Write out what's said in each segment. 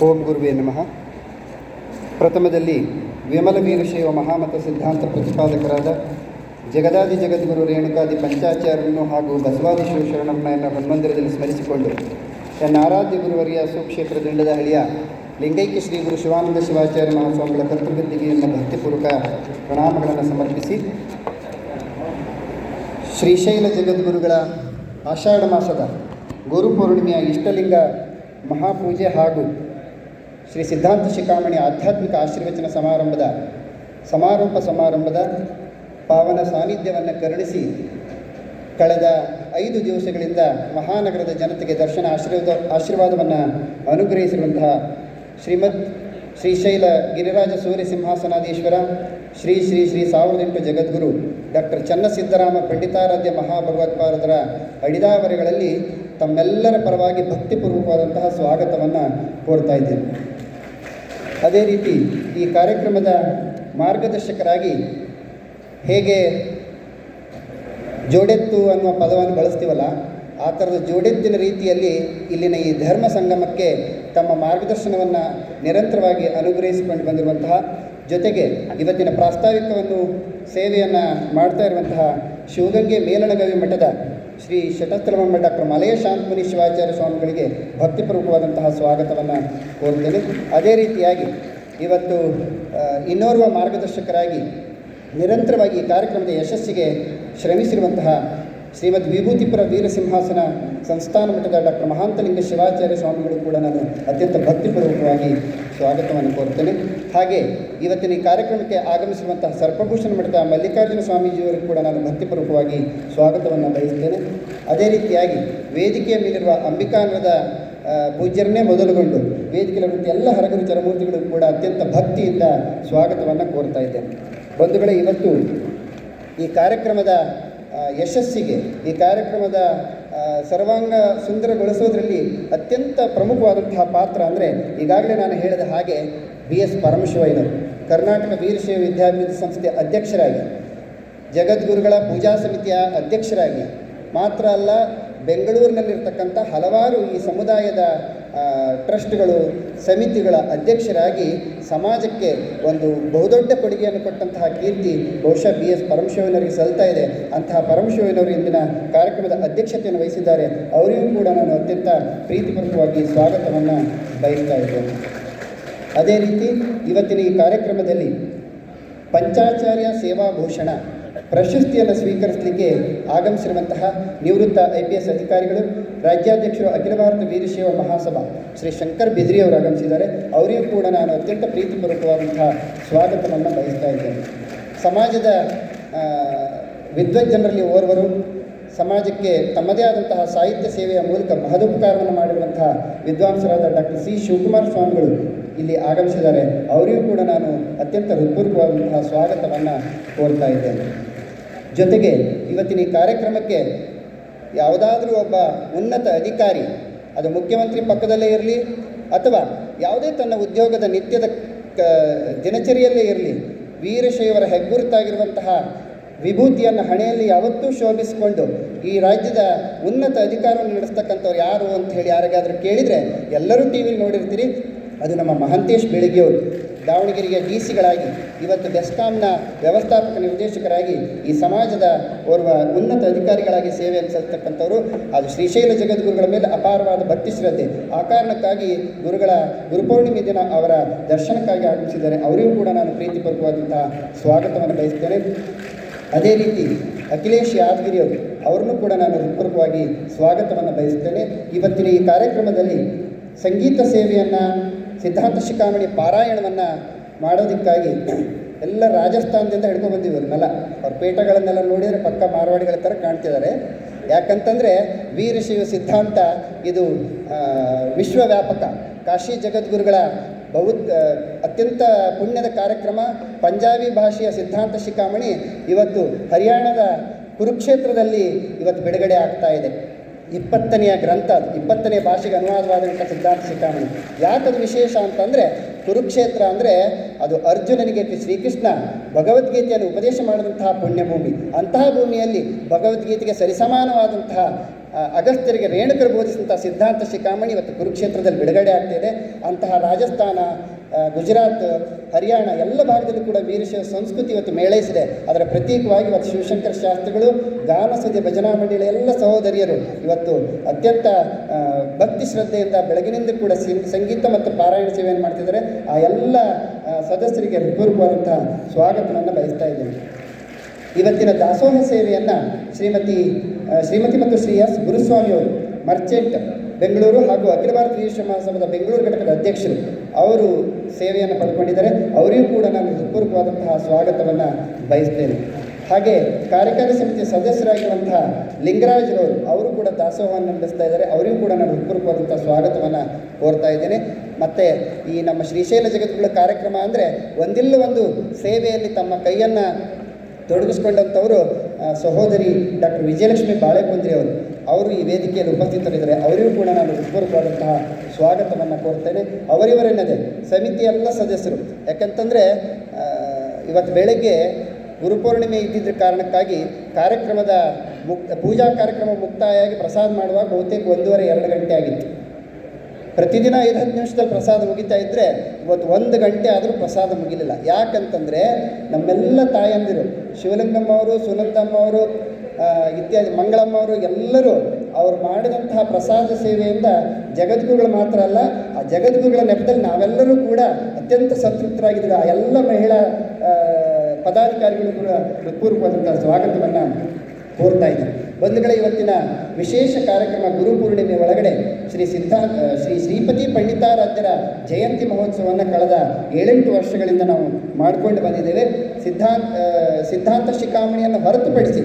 ಓಂ ಗುರುವೇ ನಮಃ. ಪ್ರಥಮದಲ್ಲಿ ವಿಮಲ ವೀರಶೈವ ಮಹಾಮತ ಸಿದ್ಧಾಂತ ಪ್ರತಿಪಾದಕರಾದ ಜಗದಾದಿ ಜಗದ್ಗುರು ರೇಣುಕಾದಿ ಪಂಚಾಚಾರ್ಯನು ಹಾಗೂ ಬಸವಾದಿ ಶಿವಶರಣಮ್ಮನ ಹನುಮಂದಿರದಲ್ಲಿ ಸ್ಮರಿಸಿಕೊಂಡು ತನ್ನ ಆರಾಧ್ಯ ಗುರುವರಿಯ ಸುಕ್ಷೇತ್ರ ಹಳಿಯ ಲಿಂಗೈಕ್ಯ ಶ್ರೀ ಗುರು ಶಿವಾನಂದ ಶಿವಾಚಾರ್ಯ ಮಹಾಸ್ವಾಮಿಗಳ ಕರ್ತೃಗದ್ದಿಗೆ ಎಂಬ ಭಕ್ತಿಪೂರ್ವಕ ಪ್ರಣಾಮಗಳನ್ನು ಸಮರ್ಪಿಸಿ ಶ್ರೀಶೈಲ ಜಗದ್ಗುರುಗಳ ಆಷಾಢ ಮಾಸದ ಗುರುಪೂರ್ಣಿಮೆಯ ಇಷ್ಟಲಿಂಗ ಮಹಾಪೂಜೆ ಹಾಗೂ ಶ್ರೀ ಸಿದ್ಧಾಂತ ಶಿಖಾಮಣಿ ಆಧ್ಯಾತ್ಮಿಕ ಆಶೀರ್ವಚನ ಸಮಾರಂಭದ ಸಮಾರೋಪ ಸಮಾರಂಭದ ಪಾವನ ಸಾನ್ನಿಧ್ಯವನ್ನು ಕರುಣಿಸಿ ಕಳೆದ ಐದು ದಿವಸಗಳಿಂದ ಮಹಾನಗರದ ಜನತೆಗೆ ದರ್ಶನ ಆಶೀರ್ವಾದ ಆಶೀರ್ವಾದವನ್ನು ಅನುಗ್ರಹಿಸಿರುವಂತಹ ಶ್ರೀಮದ್ ಶ್ರೀಶೈಲ ಗಿರಿರಾಜ ಸೂರ್ಯ ಸಿಂಹಾಸನಾಧೀಶ್ವರ ಶ್ರೀ ಶ್ರೀ ಶ್ರೀ ಸಾವಿರದ ಎಂಟು ಜಗದ್ಗುರು ಡಾಕ್ಟರ್ ಚನ್ನಸಿದ್ದರಾಮ ಪಂಡಿತಾರಾಧ್ಯ ಮಹಾಭಗವತ್ಪಾದರ ಅಡಿದಾವರೆಗಳಲ್ಲಿ ತಮ್ಮೆಲ್ಲರ ಪರವಾಗಿ ಭಕ್ತಿಪೂರ್ವಕವಾದಂತಹ ಸ್ವಾಗತವನ್ನು ಕೋರ್ತಾ ಇದ್ದೇನೆ. ಅದೇ ರೀತಿ ಈ ಕಾರ್ಯಕ್ರಮದ ಮಾರ್ಗದರ್ಶಕರಾಗಿ ಹೇಗೆ ಜೋಡೆತ್ತು ಅನ್ನುವ ಪದವನ್ನು ಬಳಸ್ತೀವಲ್ಲ, ಆ ಥರದ ಜೋಡೆತ್ತಿನ ರೀತಿಯಲ್ಲಿ ಇಲ್ಲಿನ ಈ ಧರ್ಮ ಸಂಗಮಕ್ಕೆ ತಮ್ಮ ಮಾರ್ಗದರ್ಶನವನ್ನು ನಿರಂತರವಾಗಿ ಅನುಗ್ರಹಿಸಿಕೊಂಡು ಬಂದಿರುವಂತಹ ಜೊತೆಗೆ ಇವತ್ತಿನ ಪ್ರಾಸ್ತಾವಿಕವನ್ನು ಸೇವೆಯನ್ನು ಮಾಡ್ತಾ ಇರುವಂತಹ ಶಿವಗಂಗೆ ಮೇಲಣಗವಿ ಮಠದ ಶ್ರೀ ಶತಸ್ತ್ರಮ ಡಾಕ್ಟರ್ ಮಲಯ ಶಾಂತಮುನಿ ಶಿವಾಚಾರ್ಯ ಸ್ವಾಮಿಗಳಿಗೆ ಭಕ್ತಿಪೂರ್ವಕವಾದಂತಹ ಸ್ವಾಗತವನ್ನು ಕೋರ್ತೇನೆ ಅದೇ ರೀತಿಯಾಗಿ ಇವತ್ತು ಇನ್ನೋರ್ವ ಮಾರ್ಗದರ್ಶಕರಾಗಿ ನಿರಂತರವಾಗಿ ಕಾರ್ಯಕ್ರಮದ ಯಶಸ್ಸಿಗೆ ಶ್ರಮಿಸಿರುವಂತಹ ಶ್ರೀಮದ್ ವಿಭೂತಿಪುರ ವೀರಸಿಂಹಾಸನ ಸಂಸ್ಥಾನ ಮಠದ ಡಾಕ್ಟರ್ ಮಹಾಂತಲಿಂಗ ಶಿವಾಚಾರ್ಯ ಸ್ವಾಮಿಗಳು ಕೂಡ ನಾನು ಅತ್ಯಂತ ಭಕ್ತಿಪೂರ್ವಕವಾಗಿ ಸ್ವಾಗತವನ್ನು ಕೋರ್ತೇನೆ ಹಾಗೆ ಇವತ್ತಿನ ಈ ಕಾರ್ಯಕ್ರಮಕ್ಕೆ ಆಗಮಿಸುವಂತಹ ಸರ್ಪಭೂಷಣ ಮಠದ ಮಲ್ಲಿಕಾರ್ಜುನ ಸ್ವಾಮೀಜಿಯವರಿಗೂ ಕೂಡ ನಾನು ಭಕ್ತಿಪೂರ್ವಕವಾಗಿ ಸ್ವಾಗತವನ್ನು ಬಯಸ್ತೇನೆ ಅದೇ ರೀತಿಯಾಗಿ ವೇದಿಕೆಯ ಮೇಲಿರುವ ಅಂಬಿಕಾನದ ಪೂಜ್ಯರನ್ನೇ ಮೊದಲುಗೊಂಡು ವೇದಿಕೆಯಲ್ಲಿರುವಂಥ ಎಲ್ಲ ಹರಗರು ಚರಮೂರ್ತಿಗಳು ಕೂಡ ಅತ್ಯಂತ ಭಕ್ತಿಯಿಂದ ಸ್ವಾಗತವನ್ನು ಕೋರ್ತಾ ಇದ್ದೇನೆ. ಬಂಧುಗಳೇ, ಇವತ್ತು ಈ ಕಾರ್ಯಕ್ರಮದ ಯಶಸ್ಸಿಗೆ ಈ ಕಾರ್ಯಕ್ರಮದ ಸರ್ವಾಂಗ ಸುಂದರಗೊಳಿಸೋದ್ರಲ್ಲಿ ಅತ್ಯಂತ ಪ್ರಮುಖವಾದಂತಹ ಪಾತ್ರ ಅಂದರೆ ಈಗಾಗಲೇ ನಾನು ಹೇಳಿದ ಹಾಗೆ ಬಿ ಎಸ್ ಪರಮಶಿವಯ್ಯನವರು ಕರ್ನಾಟಕ ವೀರಶೈವ ವಿದ್ಯಾಭಿವೃದ್ಧಿ ಸಂಸ್ಥೆ ಅಧ್ಯಕ್ಷರಾಗಿ, ಜಗದ್ಗುರುಗಳ ಪೂಜಾ ಸಮಿತಿಯ ಅಧ್ಯಕ್ಷರಾಗಿ, ಮಾತ್ರ ಅಲ್ಲ, ಬೆಂಗಳೂರಿನಲ್ಲಿರ್ತಕ್ಕಂಥ ಹಲವಾರು ಈ ಸಮುದಾಯದ ಟ್ರಸ್ಟ್ಗಳು, ಸಮಿತಿಗಳ ಅಧ್ಯಕ್ಷರಾಗಿ ಸಮಾಜಕ್ಕೆ ಒಂದು ಬಹುದೊಡ್ಡ ಕೊಡುಗೆಯನ್ನು ಕೊಟ್ಟಂತಹ ಕೀರ್ತಿ ಬಹುಶಃ ಬಿ ಎಸ್ ಪರಮಶಿವನವರಿಗೆ ಸಲ್ತಾ ಇದೆ. ಅಂತಹ ಪರಮಶಿವನವರು ಇಂದಿನ ಕಾರ್ಯಕ್ರಮದ ಅಧ್ಯಕ್ಷತೆಯನ್ನು ವಹಿಸಿದ್ದಾರೆ. ಅವರಿಗೂ ಕೂಡ ನಾನು ಅತ್ಯಂತ ಪ್ರೀತಿಪೂರ್ವಕವಾಗಿ ಸ್ವಾಗತವನ್ನು ಬಯಸ್ತಾ ಇದ್ದೇನೆ. ಅದೇ ರೀತಿ ಇವತ್ತಿನ ಈ ಕಾರ್ಯಕ್ರಮದಲ್ಲಿ ಪಂಚಾಚಾರ್ಯ ಸೇವಾ ಭೂಷಣ ಪ್ರಶಸ್ತಿಯನ್ನು ಸ್ವೀಕರಿಸಲಿಕ್ಕೆ ಆಗಮಿಸಿರುವಂತಹ ನಿವೃತ್ತ ಐ ಪಿ ಎಸ್ ಅಧಿಕಾರಿಗಳು, ರಾಜ್ಯಾಧ್ಯಕ್ಷರು, ಅಖಿಲ ಭಾರತ ವೀರಶೈವ ಮಹಾಸಭಾ ಶ್ರೀ ಶಂಕರ್ ಬಿದ್ರಿ ಅವರು ಆಗಮಿಸಿದ್ದಾರೆ. ಅವರಿಗೂ ಕೂಡ ನಾನು ಅತ್ಯಂತ ಪ್ರೀತಿಪೂರ್ವಕವಾದಂತಹ ಸ್ವಾಗತವನ್ನು ಬಯಸ್ತಾ ಇದ್ದೇನೆ. ಸಮಾಜದ ವಿದ್ವಜ್ಜನರಲ್ಲಿ ಓರ್ವರು, ಸಮಾಜಕ್ಕೆ ತಮ್ಮದೇ ಆದಂತಹ ಸಾಹಿತ್ಯ ಸೇವೆಯ ಮೂಲಕ ಮಹದುಪಕಾರವನ್ನು ಮಾಡಿರುವಂತಹ ವಿದ್ವಾಂಸರಾದ ಡಾಕ್ಟರ್ ಸಿ ಶಿವಕುಮಾರ್ ಸ್ವಾಮಿಗಳು ಇಲ್ಲಿ ಆಗಮಿಸಿದ್ದಾರೆ. ಅವರಿಗೂ ಕೂಡ ನಾನು ಅತ್ಯಂತ ಹೃತ್ಪೂರ್ವಕವಾದಂತಹ ಸ್ವಾಗತವನ್ನು ಕೋರ್ತಾ ಇದ್ದೇನೆ. ಜೊತೆಗೆ ಇವತ್ತಿನ ಈ ಕಾರ್ಯಕ್ರಮಕ್ಕೆ ಯಾವುದಾದ್ರೂ ಒಬ್ಬ ಉನ್ನತ ಅಧಿಕಾರಿ, ಅದು ಮುಖ್ಯಮಂತ್ರಿ ಪಕ್ಕದಲ್ಲೇ ಇರಲಿ ಅಥವಾ ಯಾವುದೇ ತನ್ನ ಉದ್ಯೋಗದ ನಿತ್ಯದ ಕ, ದಿನಚರಿಯಲ್ಲೇ ಇರಲಿ, ವೀರಶೈವರ ಹೆಗ್ಗುರುತಾಗಿರುವಂತಹ ವಿಭೂತಿಯನ್ನು ಹಣೆಯಲ್ಲಿ ಯಾವತ್ತೂ ಶೋಭಿಸಿಕೊಂಡು ಈ ರಾಜ್ಯದ ಉನ್ನತ ಅಧಿಕಾರವನ್ನು ನಡೆಸ್ತಕ್ಕಂಥವ್ರು ಯಾರು ಅಂತ ಹೇಳಿ ಯಾರಿಗಾದರೂ ಕೇಳಿದರೆ ಎಲ್ಲರೂ ಟಿ ವಿಲಿ ನೋಡಿರ್ತೀರಿ. ಅದು ನಮ್ಮ ಮಹಂತೇಶ್ ಬೆಳಗ್ಗೆಯವರು ದಾವಣಗೆರೆಯ ಡಿ ಸಿಗಳಾಗಿ ಇವತ್ತು ಬೆಸ್ಕಾಂನ ವ್ಯವಸ್ಥಾಪಕ ನಿರ್ದೇಶಕರಾಗಿ ಈ ಸಮಾಜದ ಓರ್ವ ಉನ್ನತ ಅಧಿಕಾರಿಗಳಾಗಿ ಸೇವೆ ಸಲ್ಲಿಸತಕ್ಕಂಥವರು. ಅದು ಶ್ರೀಶೈಲ ಜಗದ್ಗುರುಗಳ ಮೇಲೆ ಅಪಾರವಾದ ಭಕ್ತಿ ಶ್ರದ್ಧೆ. ಆ ಕಾರಣಕ್ಕಾಗಿ ಗುರುಗಳ ಗುರುಪೌರ್ಣಿಮೆ ದಿನ ಅವರ ದರ್ಶನಕ್ಕಾಗಿ ಆಗಮಿಸಿದ್ದಾರೆ. ಅವರಿಗೂ ಕೂಡ ನಾನು ಪ್ರೀತಿಪೂರ್ವಕವಾದಂತಹ ಸ್ವಾಗತವನ್ನು ಬಯಸ್ತೇನೆ. ಅದೇ ರೀತಿ ಅಖಿಲೇಶ್ ಯಾದಗಿರಿ ಅವರು ಅವರನ್ನು ಕೂಡ ನಾನು ಹೃತ್ಪೂರ್ವಕವಾಗಿ ಸ್ವಾಗತವನ್ನು ಬಯಸ್ತೇನೆ. ಇವತ್ತಿನ ಈ ಕಾರ್ಯಕ್ರಮದಲ್ಲಿ ಸಂಗೀತ ಸೇವೆಯನ್ನು ಸಿದ್ಧಾಂತ ಶಿಖಾಮಣಿ ಪಾರಾಯಣವನ್ನು ಮಾಡೋದಕ್ಕಾಗಿ ಎಲ್ಲ ರಾಜಸ್ಥಾನದಿಂದ ಹಿಡ್ಕೊಂಡು ಬಂದಿವೆ ಅವ್ರ ಪೇಟಗಳನ್ನೆಲ್ಲ ನೋಡಿದರೆ ಪಕ್ಕ ಮಾರವಾಡಿಗಳ ಥರ ಕಾಣ್ತಿದ್ದಾರೆ. ಯಾಕಂತಂದರೆ ವೀರಶೈವ ಸಿದ್ಧಾಂತ ಇದು ವಿಶ್ವವ್ಯಾಪಕ. ಕಾಶಿ ಜಗದ್ಗುರುಗಳ ಬಹು ಅತ್ಯಂತ ಪುಣ್ಯದ ಕಾರ್ಯಕ್ರಮ ಪಂಜಾಬಿ ಭಾಷೆಯ ಸಿದ್ಧಾಂತ ಶಿಖಾಮಣಿ ಇವತ್ತು ಹರಿಯಾಣದ ಕುರುಕ್ಷೇತ್ರದಲ್ಲಿ ಇವತ್ತು ಬಿಡುಗಡೆ ಆಗ್ತಾ ಇದೆ. ಇಪ್ಪತ್ತನೆಯ ಗ್ರಂಥ ಇಪ್ಪತ್ತನೇ ಭಾಷೆಗೆ ಅನುವಾದವಾದಂಥ ಸಿದ್ಧಾಂತ ಸಿಕ್ಕಾಮಣಿ. ಯಾಕದು ವಿಶೇಷ ಅಂತಂದರೆ ಕುರುಕ್ಷೇತ್ರ ಅಂದರೆ ಅದು ಅರ್ಜುನನಿಗೆ ಶ್ರೀಕೃಷ್ಣ ಭಗವದ್ಗೀತೆಯನ್ನು ಉಪದೇಶ ಮಾಡಿದಂತಹ ಪುಣ್ಯಭೂಮಿ. ಅಂತಹ ಭೂಮಿಯಲ್ಲಿ ಭಗವದ್ಗೀತೆಗೆ ಸರಿಸಮಾನವಾದಂತಹ ಅಗಸ್ತ್ಯರಿಗೆ ರೇಣುಕರು ಬೋಧಿಸಿದಂಥ ಸಿದ್ಧಾಂತ ಶಿಖಾಮಣಿ ಇವತ್ತು ಕುರುಕ್ಷೇತ್ರದಲ್ಲಿ ಬಿಡುಗಡೆ ಆಗ್ತಿದೆ ಅಂತಹ ರಾಜಸ್ಥಾನ ಗುಜರಾತ್, ಹರಿಯಾಣ ಎಲ್ಲ ಭಾಗದಲ್ಲಿ ಕೂಡ ವೀರಶೈವ ಸಂಸ್ಕೃತಿ ಇವತ್ತು ಮೇಳೈಸಿದೆ. ಅದರ ಪ್ರತೀಕವಾಗಿ ಇವತ್ತು ಶಿವಶಂಕರ ಶಾಸ್ತ್ರಿಗಳು ಗಾನಸದಿ ಭಜನಾ ಮಂಡಳಿಯ ಎಲ್ಲ ಸಹೋದರಿಯರು ಇವತ್ತು ಅತ್ಯಂತ ಭಕ್ತಿ ಶ್ರದ್ಧೆಯಿಂದ ಬೆಳಗಿನಿಂದ ಕೂಡ ಸಂಗೀತ ಮತ್ತು ಪಾರಾಯಣ ಸೇವೆಯನ್ನು ಮಾಡ್ತಿದ್ದಾರೆ. ಆ ಎಲ್ಲ ಸದಸ್ಯರಿಗೆ ಹೃತ್ಪೂರ್ವಕವಾದಂತಹ ಸ್ವಾಗತವನ್ನು ಬಯಸ್ತಾ ಇದ್ದೇನೆ. ಇವತ್ತಿನ ದಾಸೋಹ ಸೇವೆಯನ್ನು ಶ್ರೀಮತಿ ಶ್ರೀಮತಿ ಮತ್ತು ಶ್ರೀ ಎಸ್ ಗುರುಸ್ವಾಮಿಯವರು ಮರ್ಚೆಂಟ್, ಬೆಂಗಳೂರು ಹಾಗೂ ಅಖಿಲ ಭಾರತ ವೀರಶೈವ ಮಹಾಸಭದ ಬೆಂಗಳೂರು ಘಟಕದ ಅಧ್ಯಕ್ಷರು, ಅವರು ಸೇವೆಯನ್ನು ಪಡ್ಕೊಂಡಿದ್ದಾರೆ. ಅವರಿಗೂ ಕೂಡ ನಾನು ಹೃತ್ಪೂರ್ವಕವಾದಂತಹ ಸ್ವಾಗತವನ್ನು ಬಯಸ್ತೇನೆ. ಹಾಗೆ ಕಾರ್ಯಕಾರಿ ಸಮಿತಿ ಸದಸ್ಯರಾಗಿರುವಂತಹ ಲಿಂಗರಾಜ್ರವರು, ಅವರು ಕೂಡ ದಾಸೋಹವನ್ನು ನಡೆಸ್ತಾ ಇದ್ದಾರೆ. ಅವರಿಗೂ ಕೂಡ ನಾನು ಹೃತ್ಪೂರ್ವಕವಾದಂಥ ಸ್ವಾಗತವನ್ನು ಕೋರ್ತಾ ಇದ್ದೇನೆ. ಮತ್ತು ಈ ನಮ್ಮ ಶ್ರೀಶೈಲ ಜಗತ್ಗಳ ಕಾರ್ಯಕ್ರಮ ಅಂದರೆ ಒಂದಿಲ್ಲ ಒಂದು ಸೇವೆಯಲ್ಲಿ ತಮ್ಮ ಕೈಯನ್ನು ತೊಡಗಿಸ್ಕೊಂಡಂಥವರು ಸಹೋದರಿ ಡಾಕ್ಟರ್ ವಿಜಯಲಕ್ಷ್ಮಿ ಬಾಳೆಪುಂದ್ರಿ ಅವರು. ಅವರು ಈ ವೇದಿಕೆಯಲ್ಲಿ ಉಪಸ್ಥಿತರಿದ್ದಾರೆ. ಅವರಿಗೂ ಕೂಡ ನಾನು ಹೃತ್ಪೂರ್ವಕವಾದಂತಹ ಸ್ವಾಗತವನ್ನು ಕೋರ್ತೇನೆ ಅವರಿವರೆನ್ನದೇ ಸಮಿತಿಯ ಎಲ್ಲ ಸದಸ್ಯರು. ಯಾಕಂತಂದರೆ ಇವತ್ತು ಬೆಳಗ್ಗೆ ಗುರುಪೂರ್ಣಿಮೆ ಇದ್ದಿದ್ದ ಕಾರಣಕ್ಕಾಗಿ ಕಾರ್ಯಕ್ರಮದ ಮುಕ್, ಪೂಜಾ ಕಾರ್ಯಕ್ರಮ ಮುಕ್ತಾಯವಾಗಿ ಪ್ರಸಾದ ಮಾಡುವಾಗ ಬಹುತೇಕ ಒಂದೂವರೆ, ಎರಡು ಗಂಟೆ ಆಗಿತ್ತು. ಪ್ರತಿದಿನ ಐದು, ಹತ್ತು ನಿಮಿಷದಲ್ಲಿ ಪ್ರಸಾದ ಮುಗಿತಾ ಇದ್ದರೆ ಇವತ್ತು ಒಂದು ಗಂಟೆ ಆದರೂ ಪ್ರಸಾದ ಮುಗಿಲಿಲ್ಲ. ಯಾಕಂತಂದರೆ ನಮ್ಮೆಲ್ಲ ತಾಯಂದಿರು ಶಿವಲಿಂಗಮ್ಮ ಅವರು ಸುನಂದಮ್ಮ ಅವರು ಇತ್ಯಾದಿ ಮಂಗಳಮ್ಮ ಅವರು ಎಲ್ಲರೂ ಅವರು ಮಾಡಿದಂತಹ ಪ್ರಸಾದ ಸೇವೆಯಿಂದ ಜಗದ್ಗುರುಗಳು ಮಾತ್ರ ಅಲ್ಲ, ಆ ಜಗದ್ಗುರುಗಳ ನೆಪದಲ್ಲಿ ನಾವೆಲ್ಲರೂ ಕೂಡ ಅತ್ಯಂತ ಸಂತೃಪ್ತರಾಗಿದ್ದೀವಿ. ಆ ಎಲ್ಲ ಮಹಿಳಾ ಪದಾಧಿಕಾರಿಗಳು ಕೂಡ ಹೃತ್ಪೂರ್ವಕವಾದಂಥ ಸ್ವಾಗತವನ್ನು ಕೋರ್ತಾ ಇದ್ದಾರೆ. ಬಂಧುಗಳ, ಇವತ್ತಿನ ವಿಶೇಷ ಕಾರ್ಯಕ್ರಮ ಗುರುಪೂರ್ಣಿಮೆ ಒಳಗಡೆ ಶ್ರೀ ಸಿದ್ಧಾಂತ ಶ್ರೀ ಶ್ರೀಪತಿ ಪಂಡಿತಾರಾಧ್ಯರ ಜಯಂತಿ ಮಹೋತ್ಸವವನ್ನು ಕಳೆದ ಏಳೆಂಟು ವರ್ಷಗಳಿಂದ ನಾವು ಮಾಡಿಕೊಂಡು ಬಂದಿದ್ದೇವೆ. ಸಿದ್ಧಾಂತ ಸಿದ್ಧಾಂತ ಶಿಖಾಮಣಿಯನ್ನು ಹೊರತುಪಡಿಸಿ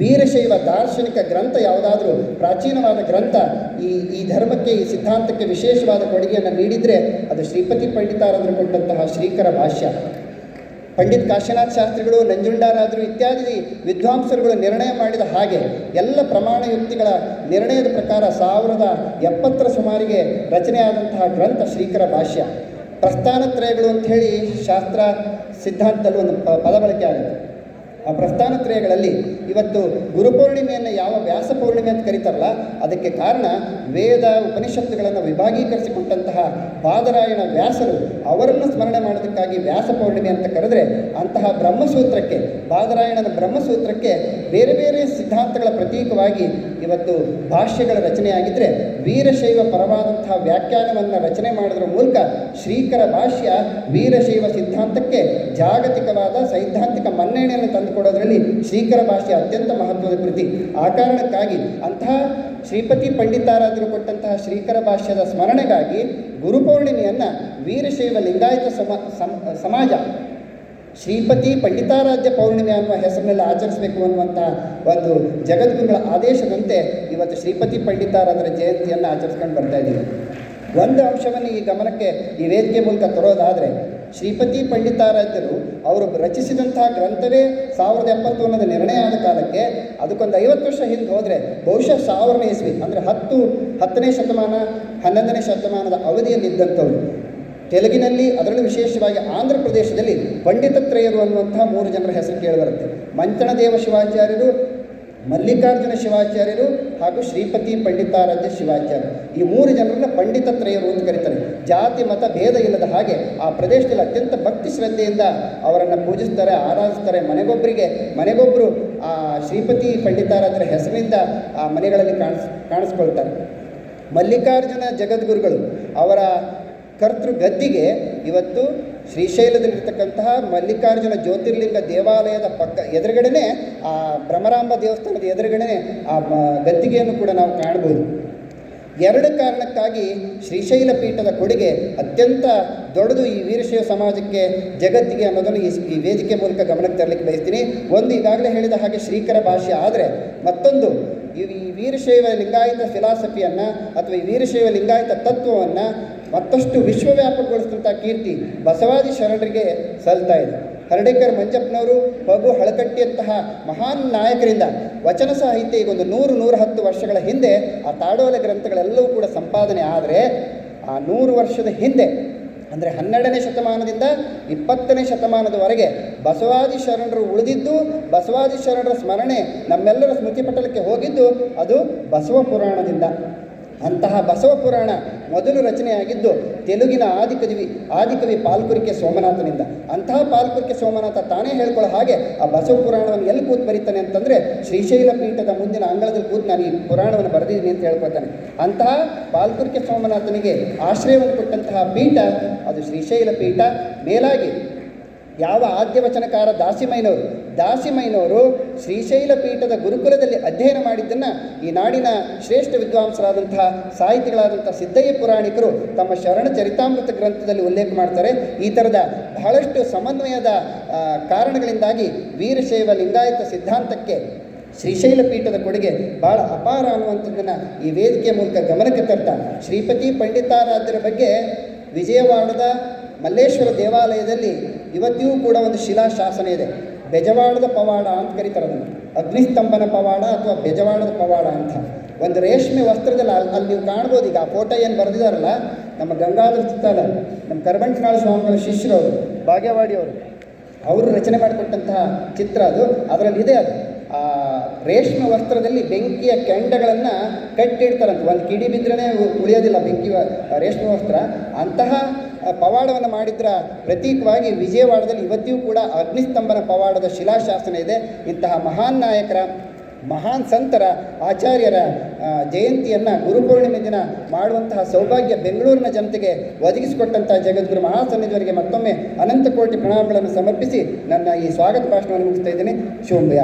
ವೀರಶೈವ ದಾರ್ಶನಿಕ ಗ್ರಂಥ ಯಾವುದಾದ್ರೂ ಪ್ರಾಚೀನವಾದ ಗ್ರಂಥ ಈ ಈ ಧರ್ಮಕ್ಕೆ, ಈ ಸಿದ್ಧಾಂತಕ್ಕೆ ವಿಶೇಷವಾದ ಕೊಡುಗೆಯನ್ನು ನೀಡಿದರೆ ಅದು ಶ್ರೀಪತಿ ಪಂಡಿತಾರಾಧ್ಯರು ಕೊಟ್ಟಂತಹ ಶ್ರೀಕರ ಭಾಷ್ಯ. ಪಂಡಿತ್ ಕಾಶಿನಾಥ್ ಶಾಸ್ತ್ರಿಗಳು, ನಂಜುಂಡಾರಾದರು ಇತ್ಯಾದಿ ವಿದ್ವಾಂಸರುಗಳು ನಿರ್ಣಯ ಮಾಡಿದ ಹಾಗೆ ಎಲ್ಲ ಪ್ರಮಾಣ ಯುಕ್ತಿಗಳ ನಿರ್ಣಯದ ಪ್ರಕಾರ ಸಾವಿರದ ಎಪ್ಪತ್ತರ ಸುಮಾರಿಗೆ ರಚನೆಯಾದಂತಹ ಗ್ರಂಥ ಶ್ರೀಕರ ಭಾಷ್ಯ. ಪ್ರಸ್ಥಾನತ್ರಯಗಳು ಅಂಥೇಳಿ ಶಾಸ್ತ್ರ ಸಿದ್ಧಾಂತದಲ್ಲಿ ಒಂದು ಪದ ಬಳಕೆ ಆಗುತ್ತೆ ಆ ಪ್ರಸ್ಥಾನತ್ರಯಗಳಲ್ಲಿ ಇವತ್ತು ಗುರುಪೂರ್ಣಿಮೆಯನ್ನು ಯಾವ ವ್ಯಾಸ ಪೌರ್ಣಿಮೆ ಅಂತ ಕರೀತಾರಲ್ಲ, ಅದಕ್ಕೆ ಕಾರಣ ವೇದ ಉಪನಿಷತ್ತುಗಳನ್ನು ವಿಭಾಗೀಕರಿಸಿಕೊಟ್ಟಂತಹ ಬಾದರಾಯಣ ವ್ಯಾಸರು ಅವರನ್ನು ಸ್ಮರಣೆ ಮಾಡೋದಕ್ಕಾಗಿ ವ್ಯಾಸ ಪೌರ್ಣಿಮೆ ಅಂತ ಕರೆದ್ರೆ ಅಂತಹ ಬ್ರಹ್ಮಸೂತ್ರಕ್ಕೆ ಬಾದರಾಯಣನ ಬ್ರಹ್ಮಸೂತ್ರಕ್ಕೆ ಬೇರೆ ಬೇರೆ ಸಿದ್ಧಾಂತಗಳ ಪ್ರತೀಕವಾಗಿ ಇವತ್ತು ಭಾಷ್ಯಗಳ ರಚನೆಯಾಗಿದ್ದರೆ ವೀರಶೈವ ಪರವಾದಂತಹ ವ್ಯಾಖ್ಯಾನವನ್ನು ರಚನೆ ಮಾಡೋದ್ರ ಮೂಲಕ ಶ್ರೀಕರ ಭಾಷ್ಯ ವೀರಶೈವ ಸಿದ್ಧಾಂತಕ್ಕೆ ಜಾಗತಿಕವಾದ ಸೈದ್ಧಾಂತಿಕ ಮನ್ನಣೆಯನ್ನು ತಂದುಕೊಡೋದ್ರಲ್ಲಿ ಶ್ರೀಕರ ಭಾಷೆ ಅತ್ಯಂತ ಮಹತ್ವದ ಕೃತಿ. ಆ ಕಾರಣಕ್ಕಾಗಿ ಅಂತಹ ಶ್ರೀಪತಿ ಪಂಡಿತಾರಾದರು ಕೊಟ್ಟಂತಹ ಶ್ರೀಕರ ಭಾಷ್ಯದ ಸ್ಮರಣೆಗಾಗಿ ಗುರುಪೌರ್ಣಿಮೆಯನ್ನು ವೀರಶೈವ ಲಿಂಗಾಯತ ಸಮ, ಸಮ್- ಸಮಾಜ, ಶ್ರೀಪತಿ ಪಂಡಿತಾರಾಧ್ಯ ಪೌರ್ಣಿಮೆ ಅನ್ನುವ ಹೆಸರಿನಲ್ಲಿ ಆಚರಿಸಬೇಕು ಅನ್ನುವಂಥ ಒಂದು ಜಗದ್ಗುರುಗಳ ಆದೇಶದಂತೆ ಇವತ್ತು ಶ್ರೀಪತಿ ಪಂಡಿತಾರಾಧರ ಜಯಂತಿಯನ್ನು ಆಚರಿಸ್ಕೊಂಡು ಬರ್ತಾ ಇದ್ದೀವಿ. ಒಂದು ಅಂಶವನ್ನು ಈ ಗಮನಕ್ಕೆ ಈ ವೇದಿಕೆ ಮೂಲಕ ತರೋದಾದರೆ ಶ್ರೀಪತಿ ಪಂಡಿತಾರಾಧ್ಯರು ಅವರು ರಚಿಸಿದಂತಹ ಗ್ರಂಥವೇ ಸಾವಿರದ ಎಪ್ಪತ್ತು ನಿರ್ಣಯ ಆದ ಕಾಲಕ್ಕೆ ಅದಕ್ಕೊಂದು ಐವತ್ತು ವರ್ಷ ಹಿಂದೆ ಹೋದರೆ ಬಹುಶಃ ಸಾವಿರನೇ ಇಸ್ವಿ ಅಂದರೆ ಹತ್ತು, ಹತ್ತನೇ ಶತಮಾನ, ಹನ್ನೊಂದನೇ ಶತಮಾನದ ಅವಧಿಯಲ್ಲಿದ್ದಂಥವ್ರು. ತೆಲುಗಿನಲ್ಲಿ ಅದರಲ್ಲೂ ವಿಶೇಷವಾಗಿ ಆಂಧ್ರ ಪ್ರದೇಶದಲ್ಲಿ ಪಂಡಿತತ್ರಯರು ಅನ್ನುವಂತಹ ಮೂರು ಜನರ ಹೆಸರು ಕೇಳಿಬರುತ್ತೆ ಮಂಚಣದೇವ ಶಿವಾಚಾರ್ಯರು ಮಲ್ಲಿಕಾರ್ಜುನ ಶಿವಾಚಾರ್ಯರು ಹಾಗೂ ಶ್ರೀಪತಿ ಪಂಡಿತಾರಾಧ್ಯ ಶಿವಾಚಾರ್ಯರು. ಈ ಮೂರು ಜನರನ್ನ ಪಂಡಿತತ್ರಯರು ಅಂತ ಕರೀತಾರೆ. ಜಾತಿ, ಮತ, ಭೇದ ಇಲ್ಲದ ಹಾಗೆ ಆ ಪ್ರದೇಶದಲ್ಲಿ ಅತ್ಯಂತ ಭಕ್ತಿ ಶ್ರದ್ಧೆಯಿಂದ ಅವರನ್ನು ಪೂಜಿಸ್ತಾರೆ, ಆರಾಧಿಸ್ತಾರೆ. ಮನೆಗೊಬ್ಬರಿಗೆ ಮನೆಗೊಬ್ಬರು ಆ ಶ್ರೀಪತಿ ಪಂಡಿತಾರಾಧ್ಯರ ಹೆಸರಿನಿಂದ ಆ ಮನೆಗಳಲ್ಲಿ ಕಾಣಿಸ್, ಕಾಣಿಸ್ಕೊಳ್ತಾರೆ. ಮಲ್ಲಿಕಾರ್ಜುನ ಜಗದ್ಗುರುಗಳು ಅವರ ಕರ್ತೃ ಗದ್ದಿಗೆ ಇವತ್ತು ಶ್ರೀಶೈಲದಲ್ಲಿರ್ತಕ್ಕಂತಹ ಮಲ್ಲಿಕಾರ್ಜುನ ಜ್ಯೋತಿರ್ಲಿಂಗ ದೇವಾಲಯದ ಪಕ್ಕ ಎದುರುಗಡೆನೆ, ಆ ಭ್ರಮರಾಂಬ ದೇವಸ್ಥಾನದ ಎದುರುಗಡೆನೆ ಆ ಗದ್ದಿಗೆಯನ್ನು ಕೂಡ ನಾವು ಕಾಣಬಹುದು. ಎರಡು ಕಾರಣಕ್ಕಾಗಿ ಶ್ರೀಶೈಲ ಪೀಠದ ಕೊಡುಗೆ ಅತ್ಯಂತ ದೊಡ್ಡದು ಈ ವೀರಶೈವ ಸಮಾಜಕ್ಕೆ ಜಗತ್ತಿಗೆ ಅನ್ನೋದನ್ನು ಈ ವೇದಿಕೆ ಮೂಲಕ ಗಮನಕ್ಕೆ ತರಲಿಕ್ಕೆ ಬಯಸ್ತೀನಿ. ಒಂದು ಈಗಾಗಲೇ ಹೇಳಿದ ಹಾಗೆ ಶ್ರೀಕರ ಭಾಷೆ ಆದರೆ ಮತ್ತೊಂದು, ಈ ವೀರಶೈವ ಲಿಂಗಾಯತ ಫಿಲಾಸಫಿಯನ್ನು ಅಥವಾ ಈ ವೀರಶೈವ ಲಿಂಗಾಯತ ತತ್ವವನ್ನು ಮತ್ತಷ್ಟು ವಿಶ್ವವ್ಯಾಪಕಗೊಳಿಸಿದಂಥ ಕೀರ್ತಿ ಬಸವಾದಿ ಶರಣರಿಗೆ ಸಲ್ತಾ ಇದೆ. ಹರ್ಡೇಕರ್ ಮಂಜಪ್ಪನವರು ಪಗು ಹಳಕಟ್ಟಿಯಂತಹ ಮಹಾನ್ ನಾಯಕರಿಂದ ವಚನ ಸಾಹಿತ್ಯ ಈಗ ಒಂದು ನೂರು ನೂರ ಹತ್ತು ವರ್ಷಗಳ ಹಿಂದೆ ಆ ತಾಡೋಲ ಗ್ರಂಥಗಳೆಲ್ಲವೂ ಕೂಡ ಸಂಪಾದನೆ ಆದರೆ ಆ ನೂರು ವರ್ಷದ ಹಿಂದೆ, ಅಂದರೆ ಹನ್ನೆರಡನೇ ಶತಮಾನದಿಂದ ಇಪ್ಪತ್ತನೇ ಶತಮಾನದವರೆಗೆ ಬಸವಾದಿ ಶರಣರು ಉಳಿದಿದ್ದು, ಬಸವಾದಿ ಶರಣರ ಸ್ಮರಣೆ ನಮ್ಮೆಲ್ಲರ ಸ್ಮೃತಿ ಪಟಲಕ್ಕೆ ಹೋಗಿದ್ದು ಅದು ಬಸವ ಪುರಾಣದಿಂದ. ಅಂತಹ ಬಸವ ಪುರಾಣ ಮೊದಲು ರಚನೆಯಾಗಿದ್ದು ತೆಲುಗಿನ ಆದಿಕವಿ ಆದಿಕವಿ ಪಾಲ್ಕುರಿಕೆ ಸೋಮನಾಥನಿಂದ. ಅಂತಹ ಪಾಲ್ಕುರಿಕೆ ಸೋಮನಾಥ ತಾನೇ ಹೇಳ್ಕೊಳ್ಳೋ ಹಾಗೆ ಆ ಬಸವ ಪುರಾಣವನ್ನು ಎಲ್ಲಿ ಕೂತು ಬರೀತಾನೆ ಅಂತಂದರೆ ಶ್ರೀಶೈಲ ಪೀಠದ ಮುಂದಿನ ಅಂಗಳದಲ್ಲಿ ಕೂತು ನಾನು ಈ ಪುರಾಣವನ್ನು ಬರೆದಿದ್ದೀನಿ ಅಂತ ಹೇಳ್ಕೊಳ್ತಾನೆ. ಅಂತಹ ಪಾಲ್ಕುರಿಕೆ ಸೋಮನಾಥನಿಗೆ ಆಶ್ರಯವನ್ನು ಕೊಟ್ಟಂತಹ ಪೀಠ ಅದು ಶ್ರೀಶೈಲ ಪೀಠ. ಮೇಲಾಗಿ ಯಾವ ಆದ್ಯವಚನಕಾರ ದಾಸಿಮೈನವರು ದಾಸಿಮೈನವರು ಶ್ರೀಶೈಲ ಪೀಠದ ಗುರುಕುಲದಲ್ಲಿ ಅಧ್ಯಯನ ಮಾಡಿದ್ದನ್ನು ಈ ನಾಡಿನ ಶ್ರೇಷ್ಠ ವಿದ್ವಾಂಸರಾದಂತಹ ಸಾಹಿತಿಗಳಾದಂಥ ಸಿದ್ದಯ್ಯ ಪುರಾಣಿಕರು ತಮ್ಮ ಶರಣ ಚರಿತಾಮೃತ ಗ್ರಂಥದಲ್ಲಿ ಉಲ್ಲೇಖ ಮಾಡ್ತಾರೆ. ಈ ಥರದ ಬಹಳಷ್ಟು ಸಮನ್ವಯದ ಕಾರಣಗಳಿಂದಾಗಿ ವೀರಶೈವ ಲಿಂಗಾಯತ ಸಿದ್ಧಾಂತಕ್ಕೆ ಶ್ರೀಶೈಲ ಪೀಠದ ಕೊಡುಗೆ ಭಾಳ ಅಪಾರ ಅನ್ನುವಂಥದ್ದನ್ನು ಈ ವೇದಿಕೆಯ ಮೂಲಕ ಗಮನಕ್ಕೆ ತರ್ತಾ. ಶ್ರೀಪತಿ ಪಂಡಿತಾರಾಧ್ಯರ ಬಗ್ಗೆ ವಿಜಯವಾಡದ ಮಲ್ಲೇಶ್ವರ ದೇವಾಲಯದಲ್ಲಿ ಇವತ್ತಿಗೂ ಕೂಡ ಒಂದು ಶಿಲಾಶಾಸನ ಇದೆ. ಬೆಜವಾಡದ ಪವಾಡ ಅಂತ ಕರೀತಾರೆ ಅದನ್ನು. ಅಗ್ನಿಸ್ತಂಭನ ಪವಾಡ ಅಥವಾ ಬೆಜವಾಡದ ಪವಾಡ ಅಂತ. ಒಂದು ರೇಷ್ಮೆ ವಸ್ತ್ರದಲ್ಲಿ ಅಲ್ಲಿ ಅಲ್ಲಿ ನೀವು ಕಾಣ್ಬೋದು. ಈಗ ಆ ಫೋಟೋ ಏನು ಬರೆದಿದ್ದಾರಲ್ಲ, ನಮ್ಮ ಗಂಗಾಧರ ಚಿತ್ತಾಲ ನಮ್ಮ ಕರ್ಬಂಟನಾಳ ಸ್ವಾಮಿಗಳ ಶಿಷ್ಯರವರು ಭಾಗ್ಯವಾಡಿಯವರು ಅವರು. ರಚನೆ ಮಾಡಿಕೊಟ್ಟಂತಹ ಚಿತ್ರ ಅದು. ಅದರಲ್ಲಿ ಇದೆ ಅದು. ಆ ರೇಷ್ಮೆ ವಸ್ತ್ರದಲ್ಲಿ ಬೆಂಕಿಯ ಕೆಂಡಗಳನ್ನು ಕಟ್ಟಿಡ್ತಾರಂತೆ. ಒಂದು ಕಿಡಿ ಬಿದ್ದರೆ ಉಳಿಯೋದಿಲ್ಲ ಬೆಂಕಿ ರೇಷ್ಮೆ ವಸ್ತ್ರ. ಅಂತಹ ಪವಾಡವನ್ನು ಮಾಡಿದ್ರ ಪ್ರತೀಕವಾಗಿ ವಿಜಯವಾಡದಲ್ಲಿ ಇವತ್ತಿಯೂ ಕೂಡ ಅಗ್ನಿಸ್ತಂಭನ ಪವಾಡದ ಶಿಲಾಶಾಸನ ಇದೆ. ಇಂತಹ ಮಹಾನ್ ನಾಯಕರ, ಮಹಾನ್ ಸಂತರ, ಆಚಾರ್ಯರ ಜಯಂತಿಯನ್ನು ಗುರುಪೂರ್ಣಿಮೆ ದಿನ ಮಾಡುವಂತಹ ಸೌಭಾಗ್ಯ ಬೆಂಗಳೂರಿನ ಜನತೆಗೆ ಒದಗಿಸಿಕೊಟ್ಟಂತಹ ಜಗದ್ಗುರು ಮಹಾಸನ್ನಿಧಿಯವರಿಗೆ ಮತ್ತೊಮ್ಮೆ ಅನಂತ ಕೋಟಿ ಪ್ರಣಾಮಗಳನ್ನು ಸಮರ್ಪಿಸಿ ನನ್ನ ಈ ಸ್ವಾಗತ ಭಾಷಣವನ್ನು ಮುಗಿಸ್ತಾ ಇದ್ದೀನಿ. ಶುಭಯ